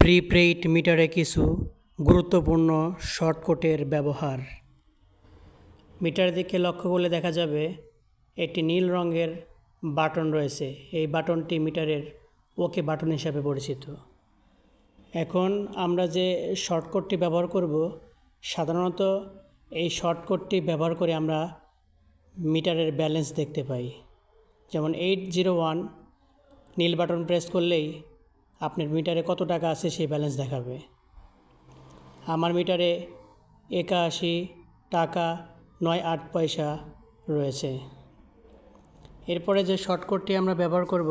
Prepaid মিটারে কিছু গুরুত্বপূর্ণ শর্টকাটের ব্যবহার। মিটার দিকে লক্ষ্য করলে দেখা যাবে একটি নীল রঙের বাটন রয়েছে। এই বাটনটি মিটারের ওকে বাটন হিসাবে পরিচিত। এখন আমরা যে শর্টকাটটি ব্যবহার করব, সাধারণত এই শর্টকাটটি ব্যবহার করে আমরা মিটারের ব্যালেন্স দেখতে পাই। যেমন এইট জিরো ওয়ান নীল বাটন প্রেস করলেই আপনার মিটারে কত টাকা আছে সেই ব্যালেন্স দেখাবে। আমার মিটারে একাশি টাকা নয় আট পয়সা রয়েছে। এরপরে যে শর্টকাটটি আমরা ব্যবহার করব,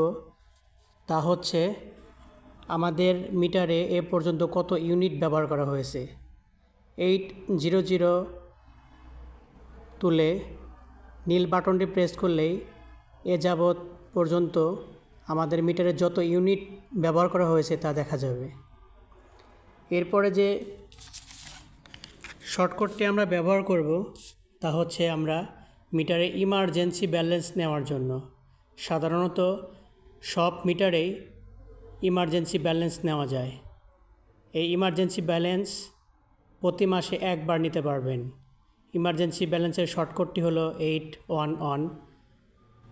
তা হচ্ছে আমাদের মিটারে এ পর্যন্ত কত ইউনিট ব্যবহার করা হয়েছে। এইট জিরো জিরো তুলে নীল বাটনটি প্রেস করলেই এ যাবৎ পর্যন্ত আমাদের মিটারে যত ইউনিট ব্যবহার করা হয়েছে তা দেখা যাবে। এরপরে যে শর্টকাটটি আমরা ব্যবহার করব তা হচ্ছে আমরা মিটারে ইমার্জেন্সি ব্যালেন্স নেওয়ার জন্য। সাধারণত সব মিটারেই ইমার্জেন্সি ব্যালেন্স নেওয়া যায়। এই ইমার্জেন্সি ব্যালেন্স প্রতি মাসে একবার নিতে পারবেন। ইমার্জেন্সি ব্যালেন্সের শর্টকাটটি হলো এইট ওয়ান ওয়ান।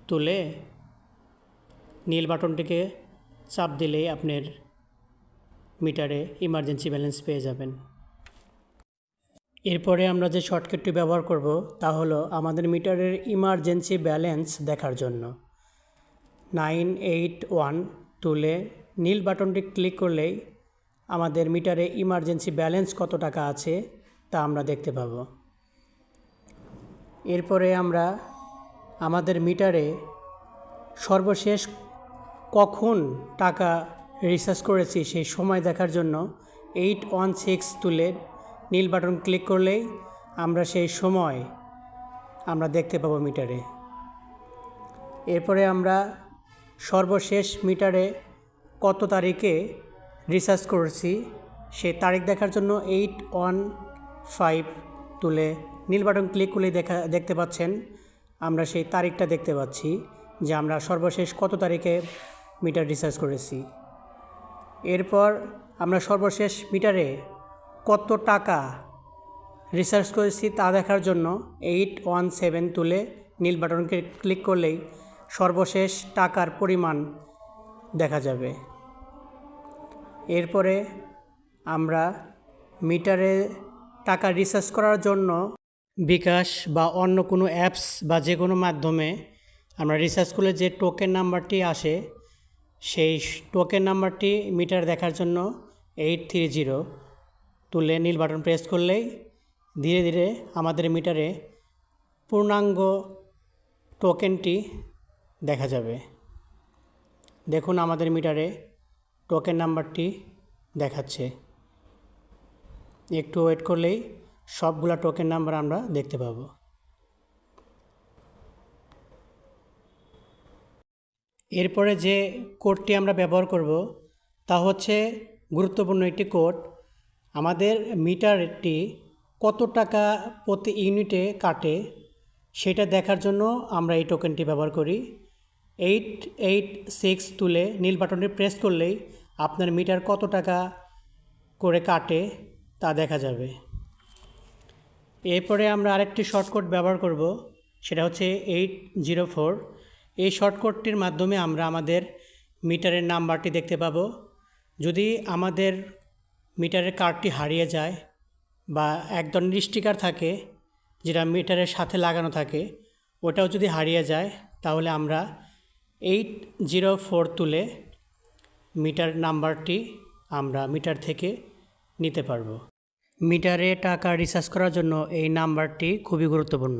তুলে নীল বাটনটিকে চাপ দিলেই আপনার মিটারে ইমার্জেন্সি ব্যালেন্স পেয়ে যাবেন। এরপরে আমরা যে শর্টকাটটি ব্যবহার করব, তা হলো আমাদের মিটারের ইমার্জেন্সি ব্যালেন্স দেখার জন্য। নাইন এইট ওয়ান তুলে নীল বাটনটি ক্লিক করলেই আমাদের মিটারে ইমার্জেন্সি ব্যালেন্স কত টাকা আছে, তা আমরা দেখতে পাব। এরপরে আমরা আমাদের মিটারে সর্বশেষ কখন টাকা রিচার্জ করেছি সেই সময় দেখার জন্য এইট ওয়ান সিক্স তুলে নীল বাটন ক্লিক করলেই আমরা সেই সময় আমরা দেখতে পাবো মিটারে। এরপরে আমরা সর্বশেষ মিটারে কত তারিখে রিচার্জ করেছি সেই তারিখ দেখার জন্য এইট ওয়ান ফাইভ তুলে নীল বাটন ক্লিক করলেই দেখা, দেখতে পাচ্ছেন আমরা সেই তারিখটা দেখতে পাচ্ছি যে আমরা সর্বশেষ কত তারিখে মিটার রিচার্জ করেছি। এরপর আমরা সর্বশেষ মিটারে কত টাকা রিসার্চ করেছি তা দেখার জন্য এইট ওয়ান সেভেন তুলে নীল বাটনকে ক্লিক করলেই সর্বশেষ টাকার পরিমাণ দেখা যাবে। এরপরে আমরা মিটারে টাকা রিসার্চ করার জন্য বিকাশ বা অন্য কোনো অ্যাপস বা যে কোনো মাধ্যমে আমরা রিসার্চ করলে যে টোকেন নাম্বারটি আসে সেই টোকেন নাম্বারটি মিটার দেখার জন্য এইট থ্রি জিরো তুলে নীল বাটন প্রেস করলেই ধীরে ধীরে আমাদের মিটারে পূর্ণাঙ্গ টোকেনটি দেখা যাবে। দেখুন আমাদের মিটারে টোকেন নাম্বারটি দেখাচ্ছে। একটু ওয়েট করলেই সবগুলা টোকেন নাম্বার আমরা দেখতে পাবো। এরপরে যে কোডটি আমরা ব্যবহার করব, তা হচ্ছে গুরুত্বপূর্ণ একটি কোড। আমাদের মিটারটি কত টাকা প্রতি ইউনিটে কাটে সেটা দেখার জন্য আমরা এই টোকেনটি ব্যবহার করি। এইট এইট সিক্স তুলে নীল বাটনটি প্রেস করলেই আপনার মিটার কত টাকা করে কাটে তা দেখা যাবে। এরপরে আমরা আরেকটি শর্টকাট ব্যবহার করব, সেটা হচ্ছে এইট জিরো ফোর। এই শর্টকটটির মাধ্যমে আমরা আমাদের মিটারের নাম্বারটি দেখতে পাবো। যদি আমাদের মিটারের কার্ডটি হারিয়ে যায় বা এক ধরনের স্টিকার থাকে যেটা মিটারের সাথে লাগানো থাকে, ওটাও যদি হারিয়ে যায়, তাহলে আমরা এইট জিরো ফোর তুলে মিটার নাম্বারটি আমরা মিটার থেকে নিতে পারব। মিটারে টাকা রিচার্জ করার জন্য এই নাম্বারটি খুবই গুরুত্বপূর্ণ।